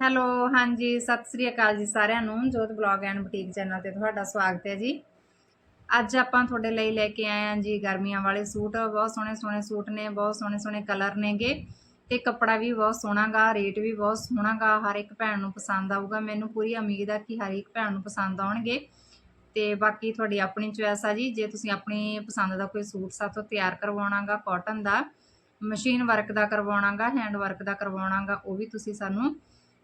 Hello, ਹਾਂਜੀ, ਸਤਿ ਸ੍ਰੀ ਅਕਾਲ ਜੀ ਸਾਰਿਆਂ ਨੂੰ, ਜੋਤ ਬਲੌਗ ਐਂਡ ਬੁਟੀਕ ਚੈਨਲ ਤੇ ਤੁਹਾਡਾ ਸਵਾਗਤ ਹੈ ਜੀ। ਅੱਜ ਆਪਾਂ ਤੁਹਾਡੇ ਲਈ ਲੈ ਕੇ ਆਏ ਹਾਂ ਜੀ ਗਰਮੀਆਂ ਵਾਲੇ ਸੂਟ, ਬਹੁਤ ਸੋਹਣੇ ਸੋਹਣੇ ਸੂਟ ਨੇ, ਬਹੁਤ ਸੋਹਣੇ ਸੋਹਣੇ ਕਲਰ ਨੇਗੇ ਤੇ ਕੱਪੜਾ ਵੀ ਬਹੁਤ ਸੋਹਣਾ ਗਾ ਰੇਟ ਵੀ ਬਹੁਤ ਸੋਹਣਾ ਗਾ ਹਰ ਇੱਕ ਭੈਣ ਨੂੰ ਪਸੰਦ ਆਊਗਾ, ਮੈਨੂੰ ਪੂਰੀ ਉਮੀਦ ਆ ਕਿ ਹਰ ਇੱਕ ਭੈਣ ਨੂੰ ਪਸੰਦ ਆਉਣਗੇ। ਤੇ ਬਾਕੀ ਤੁਹਾਡੀ ਆਪਣੀ ਚੁਆਇਸ ਆ ਜੀ, ਜੇ ਤੁਸੀਂ ਆਪਣੀ ਪਸੰਦ ਦਾ ਕੋਈ ਸੂਟ ਸਾਥੋਂ ਤਿਆਰ ਕਰਵਾਉਣਾਗਾ ਕਾਟਨ ਦਾ ਮਸ਼ੀਨ ਵਰਕ ਦਾ ਕਰਵਾਉਣਾਗਾ ਹੈਂਡ ਵਰਕ ਦਾ ਕਰਵਾਉਣਾਗਾ, ਉਹ ਵੀ ਤੁਸੀਂ ਸਾਨੂੰ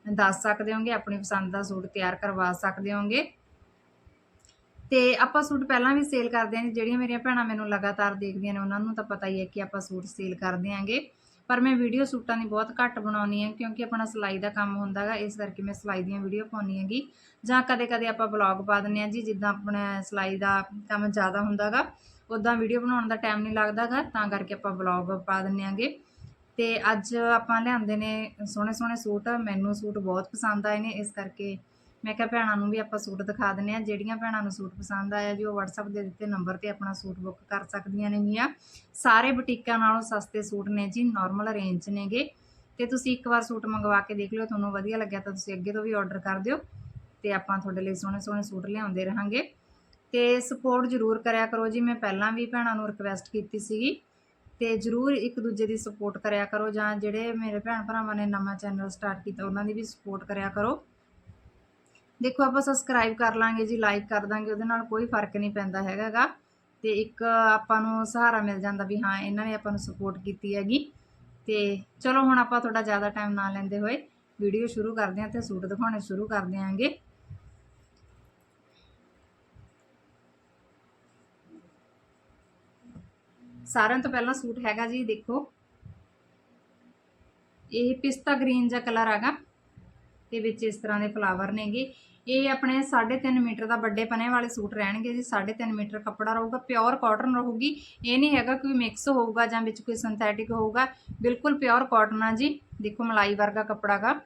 ਦੱਸ ਸਕਦੇ ਹੋਗੇ, ਆਪਣੀ ਪਸੰਦ ਦਾ ਸੂਟ ਤਿਆਰ ਕਰਵਾ ਸਕਦੇ ਹੋਗੇ। ਤੇ ਆਪਾਂ ਸੂਟ ਪਹਿਲਾਂ ਵੀ ਸੇਲ ਕਰਦੇ ਆਂ ਜੀ ਜਿਹੜੀਆਂ ਮੇਰੀਆਂ ਭੈਣਾਂ ਮੈਨੂੰ ਲਗਾਤਾਰ ਦੇਖਦੀਆਂ ਨੇ, ਉਹਨਾਂ ਨੂੰ ਤਾਂ ਪਤਾ ਹੀ ਹੈ ਕਿ ਆਪਾਂ ਸੂਟ ਸੇਲ ਕਰਦੇ ਆਂਗੇ ਪਰ ਮੈਂ ਵੀਡੀਓ ਸੂਟਾਂ ਦੀ ਬਹੁਤ ਘੱਟ ਬਣਾਉਣੀ ਹੈ, ਕਿਉਂਕਿ ਆਪਣਾ ਸਿਲਾਈ ਦਾ ਕੰਮ ਹੁੰਦਾਗਾ ਇਸ ਕਰਕੇ ਮੈਂ ਸਿਲਾਈ ਦੀਆਂ ਵੀਡੀਓ ਪਾਉਣੀ ਹੈਗੀ। ਜਾਂ ਕਦੇ-ਕਦੇ ਆਪਾਂ ਬਲੌਗ ਪਾ ਦਿੰਨੇ ਆ ਜੀ, ਜਿੱਦਾਂ ਆਪਣਾ ਸਿਲਾਈ ਦਾ ਕੰਮ ਜ਼ਿਆਦਾ ਹੁੰਦਾਗਾ ਉਦਾਂ ਵੀਡੀਓ ਬਣਾਉਣ ਦਾ ਟਾਈਮ ਨਹੀਂ ਲੱਗਦਾਗਾ ਤਾਂ ਕਰਕੇ ਆਪਾਂ ਬਲੌਗ ਪਾ ਦਿੰਨੇ ਆਂਗੇ ਅਤੇ ਅੱਜ ਆਪਾਂ ਲਿਆਂਦੇ ਨੇ ਸੋਹਣੇ ਸੋਹਣੇ ਸੂਟ, ਮੈਨੂੰ ਸੂਟ ਬਹੁਤ ਪਸੰਦ ਆਏ ਨੇ, ਇਸ ਕਰਕੇ ਮੈਂ ਕਿਹਾ ਭੈਣਾਂ ਨੂੰ ਵੀ ਆਪਾਂ ਸੂਟ ਦਿਖਾ ਦਿੰਨੇ ਆ ਜਿਹੜੀਆਂ ਭੈਣਾਂ ਨੂੰ ਸੂਟ ਪਸੰਦ ਆਇਆ ਜੀ, ਉਹ WhatsApp ਦੇ ਦਿੱਤੇ ਨੰਬਰ ਤੇ ਆਪਣਾ ਸੂਟ ਬੁੱਕ ਕਰ ਸਕਦੀਆਂ ਨੇਗੀਆਂ ਸਾਰੇ ਬੁਟੀਕਾਂ ਨਾਲੋਂ ਸਸਤੇ ਸੂਟ ਨੇ ਜੀ ਨਾਰਮਲ ਰੇਂਜ 'ਚ ਨੇਗੇ। ਤੇ ਤੁਸੀਂ ਇੱਕ ਵਾਰ ਸੂਟ ਮੰਗਵਾ ਕੇ ਦੇਖ ਲਿਓ, ਤੁਹਾਨੂੰ ਵਧੀਆ ਲੱਗਿਆ ਤਾਂ ਤੁਸੀਂ ਅੱਗੇ ਤੋਂ ਵੀ ਆਰਡਰ ਕਰ ਦਿਓ ਤੇ ਆਪਾਂ ਤੁਹਾਡੇ ਲਈ ਸੋਹਣੇ ਸੋਹਣੇ ਸੂਟ ਲਿਆਉਂਦੇ ਰਹਾਂਗੇ। ਤੇ ਸਪੋਰਟ ਜ਼ਰੂਰ ਕਰਿਆ ਕਰੋ ਜੀ, ਮੈਂ ਪਹਿਲਾਂ ਵੀ ਭੈਣਾਂ ਨੂੰ ਰਿਕਵੈਸਟ ਕੀਤੀ ਸੀਗੀ ਅਤੇ ਜਰੂਰ ਇੱਕ ਦੂਜੇ ਦੀ ਸਪੋਰਟ ਕਰਿਆ ਕਰੋ ਜਾਂ ਜਿਹੜੇ ਮੇਰੇ ਭੈਣ ਭਰਾਵਾਂ ਨੇ ਨਵਾਂ ਚੈਨਲ ਸਟਾਰਟ ਕੀਤਾ, ਉਹਨਾਂ ਦੀ ਵੀ ਸਪੋਰਟ ਕਰਿਆ ਕਰੋ। ਦੇਖੋ, ਆਪਾਂ ਸਬਸਕ੍ਰਾਈਬ ਕਰ ਲਾਂਗੇ ਜੀ ਲਾਈਕ ਕਰ ਦਾਂਗੇ, ਉਹਦੇ ਨਾਲ ਕੋਈ ਫ਼ਰਕ ਨਹੀਂ ਪੈਂਦਾ ਹੈਗਾਗਾ। ਤੇ ਇੱਕ ਆਪਾਂ ਨੂੰ ਸਹਾਰਾ ਮਿਲ ਜਾਂਦਾ ਵੀ ਹਾਂ, ਇਹਨਾਂ ਨੇ ਆਪਾਂ ਨੂੰ ਸਪੋਰਟ ਕੀਤੀ ਹੈਗੀ। ਤੇ ਚਲੋ, ਹੁਣ ਆਪਾਂ ਤੁਹਾਡਾ ਜ਼ਿਆਦਾ ਟਾਈਮ ਨਾ ਲੈਂਦੇ ਹੋਏ ਵੀਡੀਓ ਸ਼ੁਰੂ ਕਰਦੇ ਹਾਂ ਤੇ ਸੂਟ ਦਿਖਾਉਣੇ ਸ਼ੁਰੂ ਕਰ ਦਿਆਂਗੇ ਸਾਰਿਆਂ ਤੋਂ ਪਹਿਲਾਂ ਸੂਟ ਹੈਗਾ ਜੀ, ਦੇਖੋ। ਇਹ ਪਿਸਤਾ ਗ੍ਰੀਨ ਜਿਹਾ ਕਲਰ ਹੈਗਾ। ਤੇ ਵਿੱਚ ਇਸ ਤਰ੍ਹਾਂ ਦੇ ਫਲਾਵਰ ਨੇਗੇ। ਇਹ ਆਪਣੇ 3.5 ਮੀਟਰ ਦਾ ਵੱਡੇ ਪਨੇ ਵਾਲੇ ਸੂਟ ਰਹਿਣਗੇ ਜੀ। 3.5 ਮੀਟਰ ਕੱਪੜਾ ਰਹੂਗਾ ਪਿਓਰ ਕਾਟਨ ਰਹੂਗੀ। ਇਹ ਨਹੀਂ ਹੈਗਾ ਕੋਈ ਮਿਕਸ ਹੋਊਗਾ ਜਾਂ ਵਿੱਚ ਕੋਈ ਸਿੰਥੈਟਿਕ ਹੋਊਗਾ। ਬਿਲਕੁਲ ਪਿਓਰ ਕਾਟਨ ਆ ਜੀ। ਦੇਖੋ, ਮਲਾਈ ਵਰਗਾ ਕੱਪੜਾਗਾ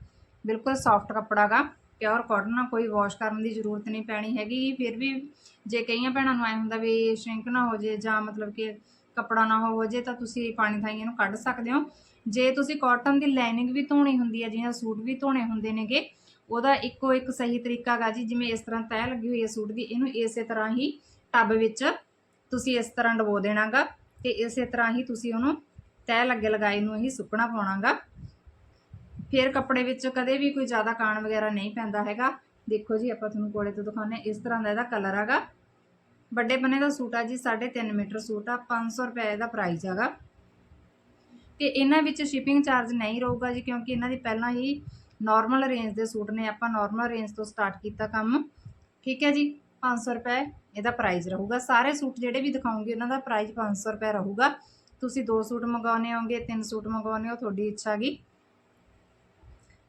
ਬਿਲਕੁਲ ਸੌਫਟ ਕੱਪੜਾਗਾ ਪਿਓਰ ਕਾਟਨ ਆ, ਕੋਈ ਵਾਸ਼ ਕਰਨ ਦੀ ਜ਼ਰੂਰਤ ਨਹੀਂ ਪੈਣੀ ਹੈਗੀ। ਫਿਰ ਵੀ ਜੇ ਕਈਆਂ ਭੈਣਾਂ ਨੂੰ ਐ ਹੁੰਦਾ ਵੀ ਸ਼ਰਿੰਕ ਨਾ ਹੋ ਜੇ ਜਾਂ ਮਤਲਬ ਕਿ ਕੱਪੜਾ ਨਾ ਹੋ ਜੇ ਤਾਂ ਤੁਸੀਂ ਪਾਣੀ ਥਾਈਆਂ ਨੂੰ ਕੱਢ ਸਕਦੇ ਹੋ। ਜੇ ਤੁਸੀਂ ਕਾਟਨ ਦੀ ਲਾਈਨਿੰਗ ਵੀ ਧੋਣੀ ਹੁੰਦੀ ਹੈ, ਜਿਵੇਂ ਸੂਟ ਵੀ ਧੋਣੇ ਹੁੰਦੇ ਨੇਗੇ, ਉਹਦਾ ਇੱਕੋ ਇੱਕ ਸਹੀ ਤਰੀਕਾ ਗਾ ਜੀ, ਜਿਵੇਂ ਇਸ ਤਰ੍ਹਾਂ ਤੈਅ ਲੱਗੀ ਹੋਈ ਹੈ ਸੂਟ ਦੀ, ਇਹਨੂੰ ਇਸੇ ਤਰ੍ਹਾਂ ਹੀ ਟੱਬ ਵਿੱਚ ਤੁਸੀਂ ਇਸ ਤਰ੍ਹਾਂ ਡਬੋ ਦੇਣਾਗਾ ਤੇ ਇਸੇ ਤਰ੍ਹਾਂ ਹੀ ਤੁਸੀਂ ਉਹਨੂੰ ਤੈਅ ਲੱਗੇ ਲਗਾਈ ਨੂੰ ਹੀ ਸੁੱਕਣਾ ਪਾਉਣਾਗਾ ਫਿਰ ਕੱਪੜੇ ਵਿੱਚ ਕਦੇ ਵੀ ਕੋਈ ਜ਼ਿਆਦਾ ਕਾਣ ਵਗੈਰਾ ਨਹੀਂ ਪੈਂਦਾ ਹੈਗਾ। ਦੇਖੋ ਜੀ, ਆਪਾਂ ਤੁਹਾਨੂੰ ਕੋਲੇ ਤੋਂ ਦਿਖਾਉਂਦੇ ਇਸ ਤਰ੍ਹਾਂ ਦਾ ਇਹਦਾ ਕਲਰ ਹੈਗਾ। ਵੱਡੇ ਬੰਨੇ ਦਾ ਸੂਟ ਆ ਜੀ 3.5 ਮੀਟਰ ਸੂਟ ਆ 500 ਰੁਪਏ ਦਾ ਪ੍ਰਾਈਸ ਹੈਗਾ। ਤੇ ਇਹਨਾਂ ਵਿੱਚ ਸ਼ਿਪਿੰਗ ਚਾਰਜ ਨਹੀਂ ਰਹੂਗਾ ਜੀ, ਕਿਉਂਕਿ ਇਹਨਾਂ ਦੀ ਪਹਿਲਾਂ ਹੀ ਨਾਰਮਲ ਰੇਂਜ ਦੇ ਸੂਟ ਨੇ, ਆਪਾਂ ਨਾਰਮਲ ਰੇਂਜ ਤੋਂ ਸਟਾਰਟ ਕੀਤਾ ਕੰਮ। ਠੀਕ ਹੈ ਜੀ 500 ਰੁਪਏ ਇਹਦਾ ਪ੍ਰਾਈਸ ਰਹੂਗਾ। ਸਾਰੇ ਸੂਟ ਜਿਹੜੇ ਵੀ ਦਿਖਾਉਂਗੇ, ਉਹਨਾਂ ਦਾ ਪ੍ਰਾਈਸ 500 ਰੁਪਏ ਰਹੂਗਾ। ਤੁਸੀਂ ਦੋ ਸੂਟ ਮੰਗਾਉਣੇ ਹੋਗੇ ਤਿੰਨ ਸੂਟ ਮੰਗਾਉਣੇ ਹੋ, ਤੁਹਾਡੀ ਇੱਛਾ ਗਈ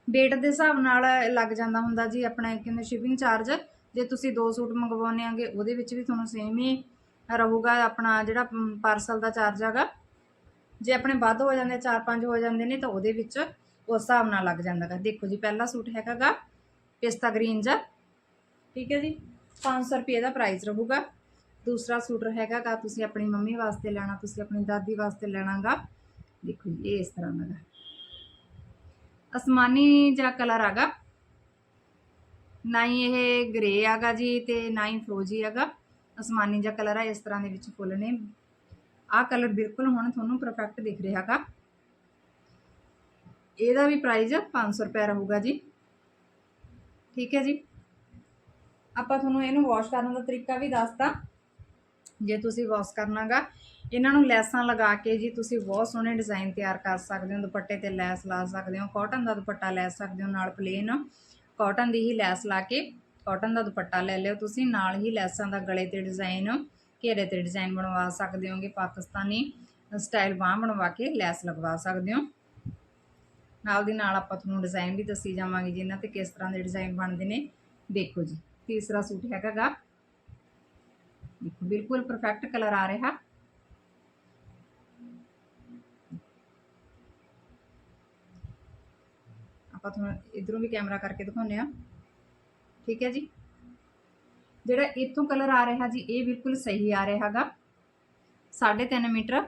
ਵੇਟ ਦੇ ਹਿਸਾਬ ਨਾਲ ਲੱਗ ਜਾਂਦਾ ਹੁੰਦਾ ਜੀ, ਆਪਣਾ ਕਿੰਨੇ ਸ਼ਿਪਿੰਗ ਚਾਰਜ ਜੇ ਤੁਸੀਂ ਦੋ ਸੂਟ ਮੰਗਵਾਉਣੇ ਆਂਗੇ, ਉਹਦੇ ਵਿੱਚ ਵੀ ਤੁਹਾਨੂੰ ਸੇਮ ਹੀ ਰਹੂਗਾ ਆਪਣਾ ਜਿਹੜਾ ਪਾਰਸਲ ਦਾ ਚਾਰਜ ਹੈਗਾ। ਜੇ ਆਪਣੇ ਵੱਧ ਹੋ ਜਾਂਦੇ 4-5 ਹੋ ਜਾਂਦੇ ਨੇ, ਤਾਂ ਉਹਦੇ ਵਿੱਚ ਉਸ ਹਿਸਾਬ ਨਾਲ ਲੱਗ ਜਾਂਦਾਗਾ ਦੇਖੋ ਜੀ, ਪਹਿਲਾ ਸੂਟ ਹੈਗਾਗਾ ਪਿਸਤਾ ਗ੍ਰੀਨ ਜਾਂ ਠੀਕ ਹੈ ਜੀ? 500 ਰੁਪਏ ਦਾ ਪ੍ਰਾਈਸ ਰਹੂਗਾ। ਦੂਸਰਾ ਸੂਟ ਹੈਗਾਗਾ, ਤੁਸੀਂ ਆਪਣੀ ਮੰਮੀ ਵਾਸਤੇ ਲੈਣਾ, ਤੁਸੀਂ ਆਪਣੀ ਦਾਦੀ ਵਾਸਤੇ ਲੈਣਾਗਾ। ਦੇਖੋ ਜੀ, ਇਹ ਇਸ ਤਰ੍ਹਾਂ ਦਾ ਅਸਮਾਨੀ ਜਿਹਾ ਕਲਰ ਹੈਗਾ ਨਾ ਹੀ ਇਹ ਗ੍ਰੇ ਆਗਾ ਜੀ ਤੇ ਨਾ ਹੀ ਫਰੋਜੀ ਹੈਗਾ। ਅਸਮਾਨੀ ਜਿਹਾ ਕਲਰ ਆ, ਇਸ ਤਰ੍ਹਾਂ ਦੇ ਵਿੱਚ ਫੁੱਲ ਨੇ। ਆਹ ਕਲਰ ਬਿਲਕੁਲ ਹੁਣ ਤੁਹਾਨੂੰ ਪਰਫੈਕਟ ਦਿਖ ਰਿਹਾ ਹੈਗਾ। ਇਹਦਾ ਵੀ ਪ੍ਰਾਈਸ 500 ਰੁਪਏ ਰਹੂਗਾ ਜੀ। ਠੀਕ ਹੈ ਜੀ। ਆਪਾਂ ਤੁਹਾਨੂੰ ਇਹਨੂੰ ਵਾਸ਼ ਕਰਨ ਦਾ ਤਰੀਕਾ ਵੀ ਦੱਸਤਾ। ਜੇ ਤੁਸੀਂ ਵਾਸ਼ ਕਰਨਾਗਾ, ਇਹਨਾਂ ਨੂੰ ਲੈਸਾਂ ਲਗਾ ਕੇ ਜੀ ਤੁਸੀਂ ਬਹੁਤ ਸੋਹਣੇ ਡਿਜ਼ਾਈਨ ਤਿਆਰ ਕਰ ਸਕਦੇ ਹੋ। ਦੁਪੱਟੇ ਤੇ ਲੈਸ ਲਾ ਸਕਦੇ ਹੋ ਕਾਟਨ ਦਾ ਦੁਪੱਟਾ ਲੈ ਸਕਦੇ ਹੋ, ਨਾਲ ਪਲੇਨ ਕਾਟਨ ਦੀ ਹੀ ਲੈਸ ਲਾ ਕੇ ਕਾਟਨ ਦਾ ਦੁਪੱਟਾ ਲੈ ਲਿਓ ਤੁਸੀਂ, ਨਾਲ ਹੀ ਲੈਸਾਂ ਦਾ ਗਲੇ ਤੇ ਡਿਜ਼ਾਈਨ ਘੇਰੇ ਤੇ ਡਿਜ਼ਾਈਨ ਬਣਵਾ ਸਕਦੇ ਹੋਗੇ, ਪਾਕਿਸਤਾਨੀ ਸਟਾਈਲ ਬਾਹ ਬਣਵਾ ਕੇ ਲੈਸ ਲਗਵਾ ਸਕਦੇ ਹੋ। ਨਾਲ ਦੀ ਨਾਲ ਆਪਾਂ ਤੁਹਾਨੂੰ ਡਿਜ਼ਾਈਨ ਵੀ ਦੱਸੀ ਜਾਵਾਂਗੇ ਜੀ, ਇਹਨਾਂ ਤੇ ਕਿਸ ਤਰ੍ਹਾਂ ਦੇ ਡਿਜ਼ਾਈਨ ਬਣਦੇ ਨੇ। ਦੇਖੋ ਜੀ, ਤੀਸਰਾ ਸੂਟ ਹੈਗਾਗਾ ਦੇਖੋ, ਬਿਲਕੁਲ ਪਰਫੈਕਟ ਕਲਰ ਆ ਰਿਹਾ। ਆਪਾਂ ਤੁਹਾਨੂੰ ਇਧਰੋਂ ਵੀ ਕੈਮਰਾ ਕਰਕੇ ਦਿਖਾਉਂਦੇ ਆ ਠੀਕ ਹੈ ਜੀ? ਜਿਹੜਾ ਇੱਥੋਂ ਕਲਰ ਆ ਰਿਹਾ ਜੀ, ਇਹ ਬਿਲਕੁਲ ਸਹੀ ਆ ਰਿਹਾ ਹੈਗਾ। 3.5 ਮੀਟਰ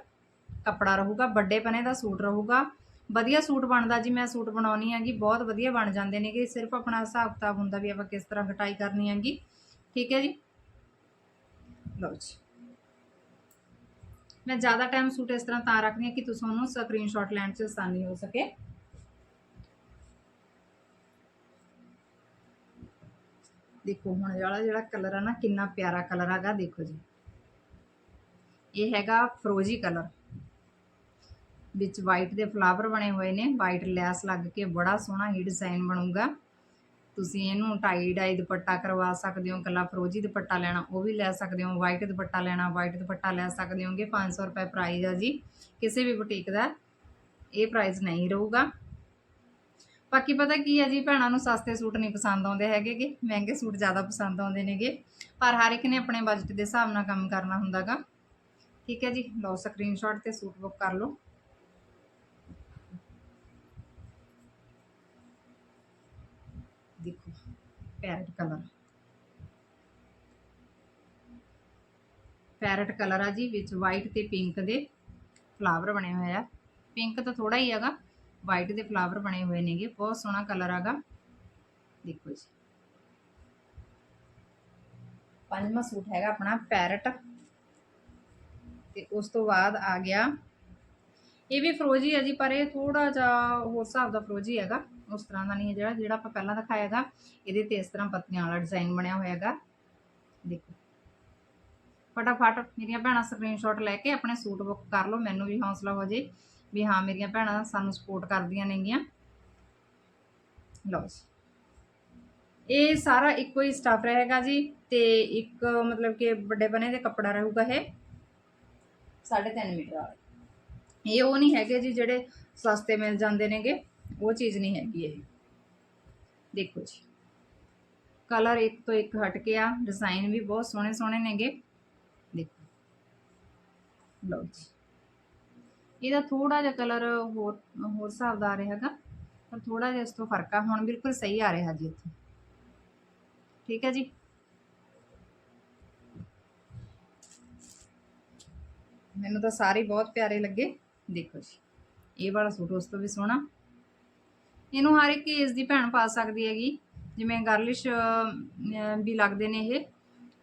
ਕੱਪੜਾ ਰਹੂਗਾ, ਵੱਡੇ ਪਨੇ ਦਾ ਸੂਟ ਰਹੂਗਾ। ਵਧੀਆ ਸੂਟ ਬਣਦਾ ਜੀ, ਮੈਂ ਸੂਟ ਬਣਾਉਣੀ ਹੈਗੀ, ਬਹੁਤ ਵਧੀਆ ਬਣ ਜਾਂਦੇ ਨੇਗੇ ਸਿਰਫ ਆਪਣਾ ਹਿਸਾਬ ਕਿਤਾਬ ਹੁੰਦਾ ਵੀ ਆਪਾਂ ਕਿਸ ਤਰ੍ਹਾਂ ਕਟਾਈ ਕਰਨੀ ਹੈਗੀ। ਠੀਕ ਹੈ ਜੀ? ਲਓ ਜੀ। ਮੈਂ ਜ਼ਿਆਦਾ ਟਾਈਮ ਸੂਟ ਇਸ ਤਰ੍ਹਾਂ ਤਾਂ ਰੱਖਦੀ ਹਾਂ ਕਿ ਤੁਸੀਂ ਉਹਨੂੰ ਸਕਰੀਨਸ਼ਾਟ ਲੈਣ 'ਚ ਆਸਾਨੀ ਹੋ ਸਕੇ। ਦੇਖੋ, ਹੁਣ ਜਿਹੜਾ ਜਿਹੜਾ ਕਲਰ ਆ ਨਾ, ਕਿੰਨਾ ਪਿਆਰਾ ਕਲਰ ਹੈਗਾ, ਦੇਖੋ ਜੀ। ਇਹ ਹੈਗਾ ਫਰੋਜੀ ਕਲਰ। ਵਿੱਚ ਵਾਈਟ ਦੇ ਫਲਾਵਰ ਬਣੇ ਹੋਏ ਨੇ। ਵਾਈਟ ਲੈਸ ਲੱਗ ਕੇ ਬੜਾ ਸੋਹਣਾ ਹੀ ਡਿਜ਼ਾਈਨ ਬਣੂਗਾ। ਤੁਸੀਂ ਇਹਨੂੰ ਟਾਈ ਡਾਈ ਦੁਪੱਟਾ ਕਰਵਾ ਸਕਦੇ ਹੋ ਕੱਲਾ ਫਰੋਜੀ ਦੁਪੱਟਾ ਲੈਣਾ, ਉਹ ਵੀ ਲੈ ਸਕਦੇ ਹੋ। ਵਾਈਟ ਦੁਪੱਟਾ ਲੈਣਾ ਵਾਈਟ ਦੁਪੱਟਾ ਲੈ ਸਕਦੇ ਹੋਗੇ। 500 ਰੁਪਏ ਪ੍ਰਾਈਸ ਆ ਜੀ। ਕਿਸੇ ਵੀ ਬੁਟੀਕ ਦਾ ਇਹ ਪ੍ਰਾਈਸ ਨਹੀਂ ਰਹੂਗਾ। ਬਾਕੀ ਪਤਾ ਕੀ ਹੈ ਜੀ, ਭੈਣਾਂ ਨੂੰ ਸਸਤੇ ਸੂਟ ਨਹੀਂ ਪਸੰਦ ਆਉਂਦੇ ਹੈਗੇ ਮਹਿੰਗੇ ਸੂਟ ਜ਼ਿਆਦਾ ਪਸੰਦ ਆਉਂਦੇ ਨੇਗੇ। ਪਰ ਹਰ ਇੱਕ ਨੇ ਆਪਣੇ ਬਜਟ ਦੇ ਹਿਸਾਬ ਨਾਲ ਕੰਮ ਕਰਨਾ ਹੁੰਦਾਗਾ। ਠੀਕ ਹੈ ਜੀ, ਲਓ ਸਕਰੀਨਸ਼ਾਟ ਤੇ ਸੂਟ ਬੁੱਕ ਕਰ ਲਓ। ਦੇਖੋ ਪੈਰਟ ਕਲਰ ਪੈਰਟ ਕਲਰ ਆ ਜੀ, ਵਿੱਚ ਵਾਈਟ ਤੇ ਪਿੰਕ ਦੇ ਫਲਾਵਰ ਬਣੇ ਹੋਏ ਆ। ਪਿੰਕ ਤਾਂ ਥੋੜਾ ਹੀ ਹੈਗਾ। ਵਾਈਟ ਦੇ ਫਲਾਵਰ ਬਣੇ ਹੋਏ ਨੇਗੇ, ਬਹੁਤ ਸੋਹਣਾ ਕਲਰ ਆਗਾ। ਦੇਖੋ ਜੀ। ਪੰਜਵਾਂ ਸੂਟ ਹੈਗਾ ਆਪਣਾ ਪੈਰਟ ਤੇ ਉਸ ਤੋਂ ਬਾਅਦ ਆ ਗਿਆ। ਇਹ ਵੀ ਫਰੋਜੀ ਹੈ ਜੀ, ਪਰ ਇਹ ਥੋੜਾ ਜਿਹਾ ਹੋਰ ਹਿਸਾਬ ਦਾ ਫਰੋਜੀ ਹੈਗਾ। ਉਸ ਤਰ੍ਹਾਂ ਦਾ ਨਹੀਂ ਹੈ ਜਿਹੜਾ ਜਿਹੜਾ ਆਪਾਂ ਪਹਿਲਾਂ ਦਿਖਾਇਆ ਇਹਦੇ ਤੇ ਇਸ ਤਰ੍ਹਾਂ ਪੱਤੀਆਂ ਵਾਲਾ ਡਿਜ਼ਾਈਨ ਬਣਿਆ ਹੋਇਆ ਹੈਗਾ। ਦੇਖੋ। ਫਟਾਫਟ ਮੇਰੀਆਂ ਭੈਣਾਂ ਸਕਰੀਨਸ਼ਾਟ ਲੈ ਕੇ ਆਪਣੇ ਸੂਟ ਬੁੱਕ ਕਰ ਲਓ, ਮੈਨੂੰ ਵੀ ਹੌਸਲਾ ਹੋ ਜੇ। ਵੀ ਹਾਂ, ਮੇਰੀਆਂ ਭੈਣਾਂ ਸਾਨੂੰ ਸਪੋਰਟ ਕਰਦੀਆਂ ਨੇਗੀਆਂ। ਲਓ ਜੀ। ਇਹ ਸਾਰਾ ਇੱਕੋ ਹੀ ਸਟਾਫ ਰਹੇਗਾ ਜੀ ਤੇ ਇੱਕ ਮਤਲਬ ਕਿ ਵੱਡੇ ਬਣੇ ਦੇ ਕੱਪੜਾ ਰਹੂਗਾ ਇਹ। 3.5 ਮੀਟਰ ਵਾਲਾ। ਇਹ ਉਹ ਨਹੀਂ ਹੈਗੇ ਜੀ ਜਿਹੜੇ ਸਸਤੇ ਮਿਲ ਜਾਂਦੇ ਨੇਗੇ। ਉਹ ਚੀਜ਼ ਨਹੀਂ ਹੈਗੀ ਇਹ। ਦੇਖੋ ਜੀ। ਕਲਰ ਇੱਕ ਤੋਂ ਇੱਕ ਹਟ ਕੇ ਆ। ਡਿਜ਼ਾਈਨ ਵੀ ਬਹੁਤ ਸੋਹਣੇ ਸੋਹਣੇ ਨੇਗੇ। ਦੇਖੋ। ਲਓ ਜੀ। ਇਹਦਾ ਥੋੜਾ ਜਿਹਾ ਕਲਰ ਹੋਰ ਹੋਰ ਹਿਸਾਬ ਦਾ ਆ ਰਿਹਾ ਹੈਗਾ। ਪਰ ਥੋੜਾ ਜਿਹਾ ਇਸ ਤੋਂ ਫ਼ਰਕ ਆ। ਹੁਣ ਬਿਲਕੁਲ ਸਹੀ ਆ ਰਿਹਾ ਜੀ ਇੱਥੇ। ਠੀਕ ਹੈ ਜੀ? ਮੈਨੂੰ ਤਾਂ ਸਾਰੇ ਬਹੁਤ ਪਿਆਰੇ ਲੱਗੇ। ਦੇਖੋ ਜੀ, ਇਹ ਵਾਲਾ ਸੂਟ ਉਸ ਤੋਂ ਵੀ ਸੋਹਣਾ। ਇਹਨੂੰ ਹਰ ਇੱਕ ਏਜ ਦੀ ਭੈਣ ਪਾ ਸਕਦੀ ਹੈਗੀ। ਜਿਵੇਂ ਗਰਲਿਸ਼ ਵੀ ਲੱਗਦੇ ਨੇ ਇਹ।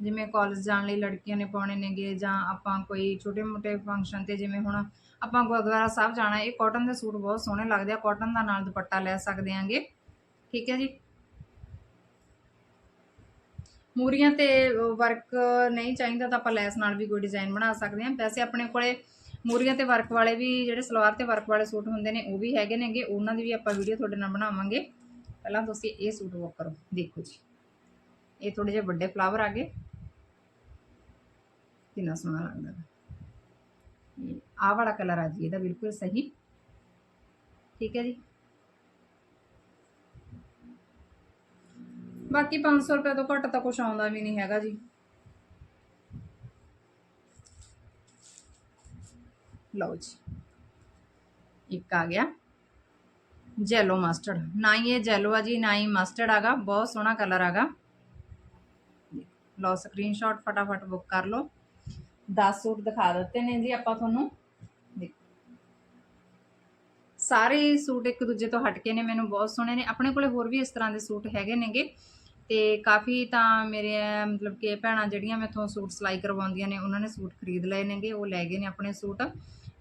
ਜਿਵੇਂ ਕਾਲਜ ਜਾਣ ਲਈ ਲੜਕੀਆਂ ਨੇ ਪਾਉਣੇ ਨੇਗੇ ਜਾਂ ਆਪਾਂ ਕੋਈ ਛੋਟੇ-ਮੋਟੇ ਫੰਕਸ਼ਨ ਤੇ ਜਿਵੇਂ ਹੁਣ ਆਪਾਂ ਗੁਰਦੁਆਰਾ ਸਾਹਿਬ ਜਾਣਾ ਇਹ ਕਾਟਨ ਦੇ ਸੂਟ ਬਹੁਤ ਸੋਹਣੇ ਲੱਗਦੇ ਆ ਕਾਟਨ ਦਾ ਨਾਲ ਦੁਪੱਟਾ ਲੈ ਸਕਦੇ ਆਂਗੇ। ਠੀਕ ਹੈ ਜੀ। ਮੂਰੀਆਂ ਤੇ ਵਰਕ ਨਹੀਂ ਚਾਹੀਦਾ ਤਾਂ ਆਪਾਂ ਲੈਸ ਨਾਲ ਵੀ ਕੋਈ ਡਿਜ਼ਾਈਨ ਬਣਾ ਸਕਦੇ ਹਾਂ। ਵੈਸੇ ਆਪਣੇ ਕੋਲੇ ਮੂਰੀਆਂ ਤੇ ਵਰਕ ਵਾਲੇ ਵੀ ਜਿਹੜੇ ਸਲਵਾਰ ਤੇ ਵਰਕ ਵਾਲੇ ਸੂਟ ਹੁੰਦੇ ਨੇ, ਉਹ ਵੀ ਹੈਗੇ ਨੇਗੇ। ਉਹਨਾਂ ਦੀ ਵੀ ਆਪਾਂ ਵੀਡੀਓ ਤੁਹਾਡੇ ਨਾਲ ਬਣਾਵਾਂਗੇ। ਪਹਿਲਾਂ ਤੁਸੀਂ ਇਹ ਸੂਟ ਵੋਕ ਕਰੋ, ਦੇਖੋ ਜੀ। ਇਹ ਥੋੜੇ ਜਿਹੇ ਵੱਡੇ ਫਲਾਵਰ ਆ ਗਏ। ਕਿੰਨਾ ਸੋਹਣਾ ਲੱਗਦਾ ਹੈ ਆਹ ਵਾਲਾ ਕਲਰ ਆ ਜੀ ਇਹਦਾ ਬਿਲਕੁਲ ਸਹੀ ਠੀਕ ਹੈ ਜੀ ਬਾਕੀ 500 ਰੁਪਏ ਤੋਂ ਘੱਟ ਤਾਂ ਕੁਝ ਆਉਂਦਾ ਵੀ ਨਹੀਂ ਹੈਗਾ ਜੀ ਲਓ ਜੀ ਇੱਕ ਆ ਗਿਆ ਜੈਲੋ ਮਸਟਰਡ ਨਾ ਹੀ ਇਹ ਜੈਲੋ ਆ ਜੀ ਨਾ ਹੀ ਮਸਟਰਡ ਆਗਾ ਬਹੁਤ ਸੋਹਣਾ ਕਲਰ ਆਗਾ ਲਓ ਸਕਰੀਨਸ਼ਾਟ ਫਟਾਫਟ ਬੁੱਕ ਕਰ ਲਓ 10 ਸੂਟ ਦਿਖਾ ਦਿੱਤੇ ਨੇ ਜੀ ਆਪਾਂ ਤੁਹਾਨੂੰ। ਸਾਰੇ ਸੂਟ ਇੱਕ ਦੂਜੇ ਤੋਂ ਹਟ ਕੇ ਨੇ, ਮੈਨੂੰ ਬਹੁਤ ਸੋਹਣੇ ਨੇ। ਆਪਣੇ ਕੋਲੇ ਹੋਰ ਵੀ ਇਸ ਤਰ੍ਹਾਂ ਦੇ ਸੂਟ ਹੈਗੇ ਨੇਗੇ। ਤੇ ਕਾਫੀ ਤਾਂ ਮੇਰੇ, ਮਤਲਬ ਕਿ ਭੈਣਾਂ ਜਿਹੜੀਆਂ ਮੈਥੋਂ ਸੂਟ ਸਿਲਾਈ ਕਰਵਾਉਂਦੀਆਂ ਨੇ, ਉਹਨਾਂ ਨੇ ਸੂਟ ਖਰੀਦ ਲਏ ਨੇਗੇ, ਉਹ ਲੈ ਗਏ ਨੇ ਆਪਣੇ ਸੂਟ।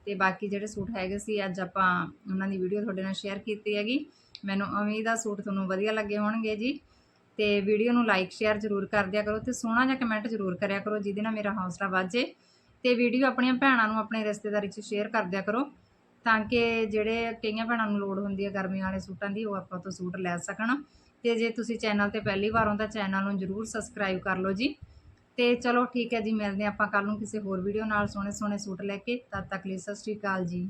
ਤੇ ਬਾਕੀ ਜਿਹੜੇ ਸੂਟ ਹੈਗੇ ਸੀ, ਅੱਜ ਆਪਾਂ ਉਹਨਾਂ ਦੀ ਵੀਡੀਓ ਤੁਹਾਡੇ ਨਾਲ ਸ਼ੇਅਰ ਕੀਤੀ ਹੈਗੀ। ਮੈਨੂੰ ਉਮੀਦ ਆ ਸੂਟ ਤੁਹਾਨੂੰ ਵਧੀਆ ਲੱਗੇ ਹੋਣਗੇ ਜੀ। ਤੇ ਵੀਡੀਓ ਨੂੰ ਲਾਈਕ ਸ਼ੇਅਰ ਜ਼ਰੂਰ ਕਰ ਦਿਆ ਕਰੋ ਤੇ ਸੋਹਣਾ ਜਿਹਾ ਕਮੈਂਟ ਜ਼ਰੂਰ ਕਰਿਆ ਕਰੋ, ਜਿਹਦੇ ਨਾਲ ਮੇਰਾ ਹੌਸਲਾ ਵੱਧ ਜੇ ਤੇ ਵੀਡੀਓ ਆਪਣੀਆਂ ਭੈਣਾਂ ਨੂੰ ਆਪਣੇ ਰਿਸ਼ਤੇਦਾਰੀ 'ਚ ਸ਼ੇਅਰ ਕਰ ਦਿਆ ਕਰੋ, ਤਾਂ ਕਿ ਜਿਹੜੇ ਕਈਆਂ ਭੈਣਾਂ ਨੂੰ ਲੋੜ ਹੁੰਦੀ ਹੈ ਗਰਮੀ ਵਾਲੇ ਸੂਟਾਂ ਦੀ, ਉਹ ਆਪਾਂ ਤੋਂ ਸੂਟ ਲੈ ਸਕਣ। ਤੇ ਜੇ ਤੁਸੀਂ ਚੈਨਲ ਤੇ ਪਹਿਲੀ ਵਾਰ ਹੋ ਤਾਂ ਚੈਨਲ ਨੂੰ ਜਰੂਰ ਸਬਸਕ੍ਰਾਈਬ ਕਰ ਲਓ ਜੀ। ਤੇ ਚਲੋ ਠੀਕ ਹੈ ਜੀ, ਮਿਲਦੇ ਆਪਾਂ ਕੱਲ ਨੂੰ ਕਿਸੇ ਹੋਰ ਵੀਡੀਓ ਨਾਲ ਸੋਹਣੇ ਸੋਹਣੇ ਸੂਟ ਲੈ ਕੇ। ਤਦ ਤੱਕ ਲਈ ਸਤਿ ਸ਼੍ਰੀ ਅਕਾਲ ਜੀ।